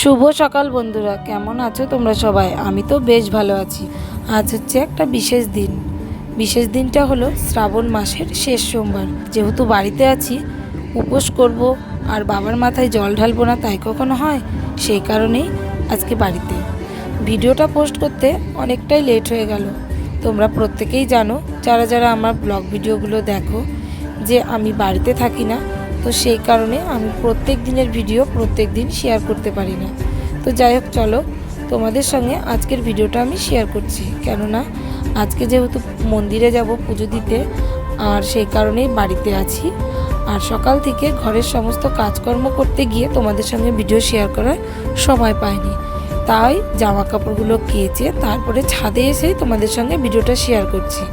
শুভ সকাল বন্ধুরা, কেমন আছো তোমরা সবাই? আমি তো বেশ ভালো আছি। আজ হচ্ছে একটা বিশেষ দিন। বিশেষ দিনটা হলো শ্রাবণ মাসের শেষ সোমবার। যেহেতু বাড়িতে আছি, উপোস করব, আর বাবার মাথায় জল ঢালবো না তাই কখনো হয়, সেই কারণেই আজকে বাড়িতে। ভিডিওটা পোস্ট করতে অনেকটাই লেট হয়ে গেল। তোমরা প্রত্যেকেই জানো, যারা যারা আমার ব্লগ ভিডিওগুলো দেখো, যে আমি বাড়িতে থাকি না তো সেই কারণে আমি প্রত্যেক দিনের ভিডিও প্রত্যেক দিন শেয়ার করতে পারি না। তো যাই হোক, চলো তোমাদের সঙ্গে আজকের ভিডিওটা আমি শেয়ার করছি। কেননা আজকে যেহেতু মন্দিরে যাব পুজো দিতে, আর সেই কারণেই বাড়িতে আছি। আর সকাল থেকে ঘরের সমস্ত কাজকর্ম করতে গিয়ে তোমাদের সঙ্গে ভিডিও শেয়ার করার সময় পাইনি। তাই জামা কাপড়গুলো কেচে তারপরে ছাদে এসেই তোমাদের সঙ্গে ভিডিওটা শেয়ার করছি।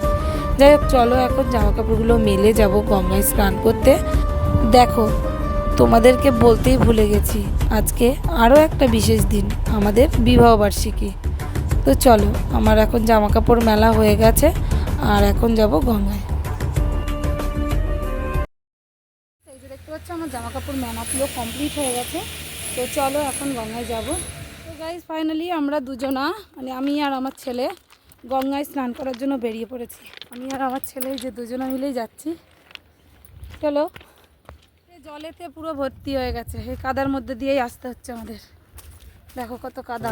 যাই হোক, চলো এখন জামা কাপড়গুলো মেলে যাব গঙ্গায় স্নান করতে। দেখো, তোমাদেরকে বলতেই ভুলে গেছি, আজকে আরও একটা বিশেষ দিন, আমাদের বিবাহবার্ষিকী তো চলো, আমার এখন জামা কাপড় মেলা হয়ে গেছে, আর এখন যাব গঙ্গায়। আমার জামা কাপড় মেলা পুরো কমপ্লিট হয়ে গেছে। তো চলো, এখন গঙ্গায় যাব। তো গাইজ ফাইনালি আমরা দুজনা মানে আমি আর আমার ছেলে, গঙ্গায় স্নান করার জন্য বেরিয়ে পড়েছি। আমি আর আমার ছেলে যে দুজনা মিলেই যাচ্ছি। চলো। জলেতে পুরো ভর্তি হয়ে গেছে। এই কাদার মধ্যে দিয়েই আসতে হচ্ছে আমাদের। দেখো কত কাদা।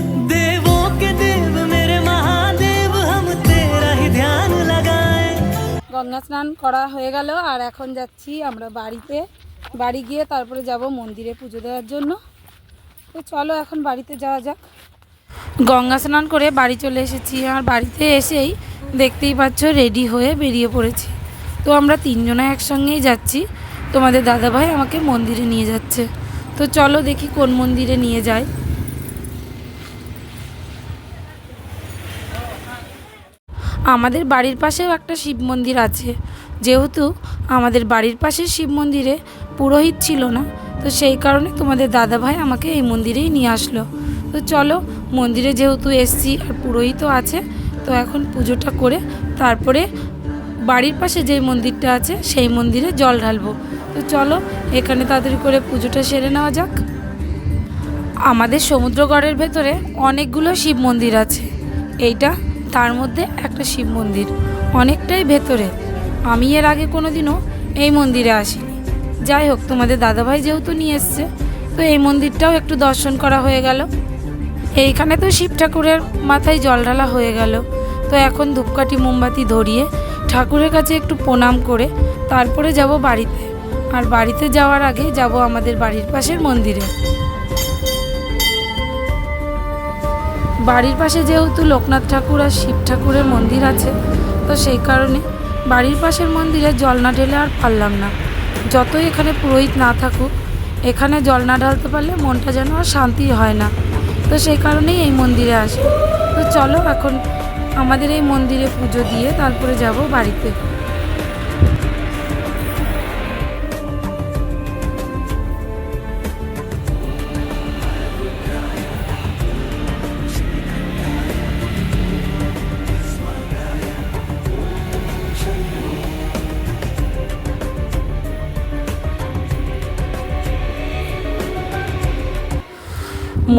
গঙ্গা স্নান করা হয়ে গেল, আর এখন যাচ্ছি আমরা বাড়িতে। বাড়ি গিয়ে তারপরে যাব মন্দিরে পুজো দেওয়ার জন্য। তো চলো এখন বাড়িতে যাওয়া যাক। গঙ্গা স্নান করে বাড়ি চলে এসেছি। আর বাড়িতে এসেই দেখতেই পাচ্ছ রেডি হয়ে বেরিয়ে পড়েছি। তো আমরা তিনজনে একসঙ্গেই যাচ্ছি। তোমাদের দাদাভাই আমাকে মন্দিরে নিয়ে যাচ্ছে। তো চলো দেখি কোন মন্দিরে নিয়ে যায়। আমাদের বাড়ির পাশেও একটা শিব মন্দির আছে। যেহেতু আমাদের বাড়ির পাশের শিব মন্দিরে পুরোহিত ছিল না, তো সেই কারণে তোমাদের দাদাভাই আমাকে এই মন্দিরেই নিয়ে আসলো। তো চলো, মন্দিরে যেহেতু এসছি আর পুরোহিতও আছে, তো এখন পুজোটা করে তারপরে বাড়ির পাশে যে মন্দিরটা আছে, সেই মন্দিরে জল ঢালবো। তো চলো, এখানে তাড়াতাড়ি করে পুজোটা সেরে নেওয়া যাক। আমাদের সমুদ্রগড়ের ভেতরে অনেকগুলো শিব মন্দির আছে। এইটা তার মধ্যে একটা শিব মন্দির, অনেকটাই ভেতরে। আমি এর আগে কোনো দিনও এই মন্দিরে আসিনি। যাই হোক, তোমাদের দাদাভাই যেহেতু নিয়ে এসছে, তো এই মন্দিরটাও একটু দর্শন করা হয়ে গেল। এইখানে তো শিব ঠাকুরের মাথায় জল ঢালা হয়ে গেল। তো এখন ধূপকাঠি, মোমবাতি ধরিয়ে ঠাকুরের কাছে একটু প্রণাম করে তারপরে যাব বাড়িতে। আর বাড়িতে যাওয়ার আগে যাব আমাদের বাড়ির পাশের মন্দিরে। বাড়ির পাশে যেহেতু লোকনাথ ঠাকুর আর শিব ঠাকুরের মন্দির আছে, তো সেই কারণে বাড়ির পাশের মন্দিরে জল না ঢেলে আর পারলাম না। যতই এখানে পুরোহিত না থাকুক, এখানে জল না ঢালতে পারলে মনটা যেন আর শান্তি হয় না। তো সেই কারণেই এই মন্দিরে আসি। তো চলো এখন আমাদের এই মন্দিরে পুজো দিয়ে তারপরে যাব বাড়িতে।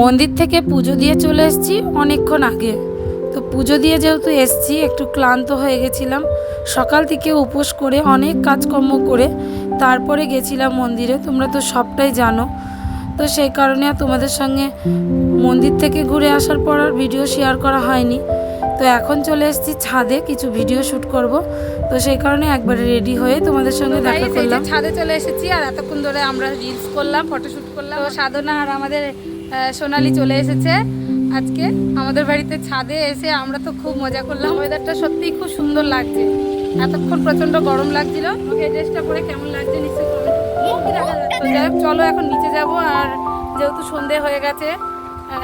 মন্দির থেকে পুজো দিয়ে চলে এসেছি অনেকক্ষণ আগে। তো পুজো দিয়ে যেহেতু এসেছি একটু ক্লান্ত হয়ে গেছিলাম। সকাল থেকে উপোস করে অনেক কাজকর্ম করে তারপরে গেছিলাম মন্দিরে। তোমরা তো সবটাই জানো। তো সেই কারণে আর তোমাদের সঙ্গে মন্দির থেকে ঘুরে আসার পর আর ভিডিও শেয়ার করা হয়নি। তো এখন চলে এসেছি ছাদে কিছু ভিডিও শ্যুট করব। তো সেই কারণে একবারে রেডি হয়ে তোমাদের সঙ্গে দেখা করলাম। ছাদে চলে এসেছি আর এতক্ষণ ধরে আমরা রিলস করলাম ফটোশ্যুট করলাম। সাধনা আর আমাদের সোনালি চলে এসেছে। আজকে আমাদের বাড়িতে ছাদে এসে আমরা তো খুব মজা করলাম। ওয়েদারটা সত্যিই খুব সুন্দর লাগছে। এতক্ষণ প্রচণ্ড গরম লাগছিল। এই ড্রেসটা পরে কেমন লাগছে নিশ্চয়ই তো যাই হোক, চলো এখন নিচে যাব। আর যেহেতু সন্ধে হয়ে গেছে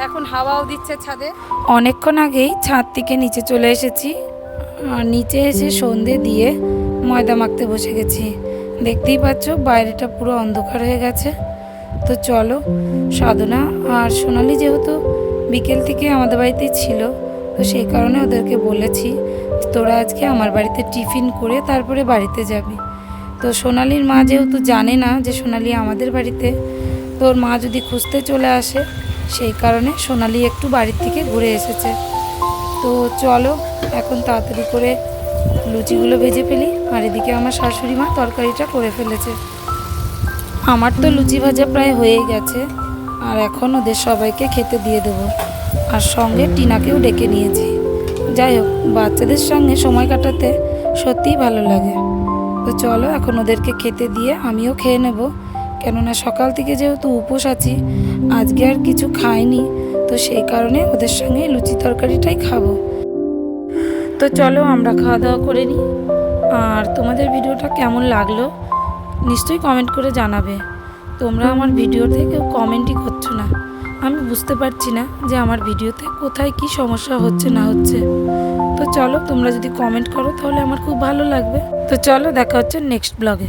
এখন হাওয়াও দিচ্ছে ছাদে। অনেকক্ষণ আগেই ছাদ থেকে নিচে চলে এসেছি। আর নিচে এসে সন্ধে দিয়ে ময়দা মাখতে বসে গেছি। দেখতেই পাচ্ছ বাইরেটা পুরো অন্ধকার হয়ে গেছে। তো চলো, সাধনা আর সোনালি যেহেতু বিকেল থেকে আমাদের বাড়িতে ছিল, তো সেই কারণে ওদেরকে বলেছি, তোরা আজকে আমার বাড়িতে টিফিন করে তারপরে বাড়িতে যাবি। তো সোনালির মা যেহেতু জানে না যে সোনালি আমাদের বাড়িতে তোর মা যদি খুঁজতে চলে আসে, সেই কারণে সোনালি একটু বাড়ির থেকে ঘুরে এসেছে। তো চলো, এখন তাড়াতাড়ি করে লুচিগুলো ভেজে ফেলি, আর এদিকে আমার শাশুড়ি মা তরকারিটা করে ফেলেছে। আমার তো লুচি ভাজা প্রায় হয়েই গেছে, আর এখন ওদের সবাইকে খেতে দিয়ে দেবো। আর সঙ্গে টিনাকেও ডেকে নিয়েছি। যাই হোক, বাচ্চাদের সঙ্গে সময় কাটাতে সত্যিই ভালো লাগে। তো চলো, এখন ওদেরকে খেতে দিয়ে আমিও খেয়ে নেব। কেননা সকাল থেকে যেহেতু উপোস আছি, আজকে আর কিছু খাইনি, তো সেই কারণে ওদের সঙ্গে লুচি তরকারিটাই খাব। তো চলো, আমরা খাওয়া দাওয়া করে নিই। আর তোমাদের ভিডিওটা কেমন লাগল? নিশ্চয়ই কমেন্ট করে জানাবে। তোমরা আমার ভিডিওতে কেউ কমেন্টই করছ না। আমি বুঝতে পারছি না যে আমার ভিডিওতে কোথায় কি সমস্যা হচ্ছে, না হচ্ছে। তো চলো তোমরা যদি কমেন্ট করো তাহলে আমার খুব ভালো লাগবে। তো চলো দেখা হচ্ছে নেক্সট ব্লগে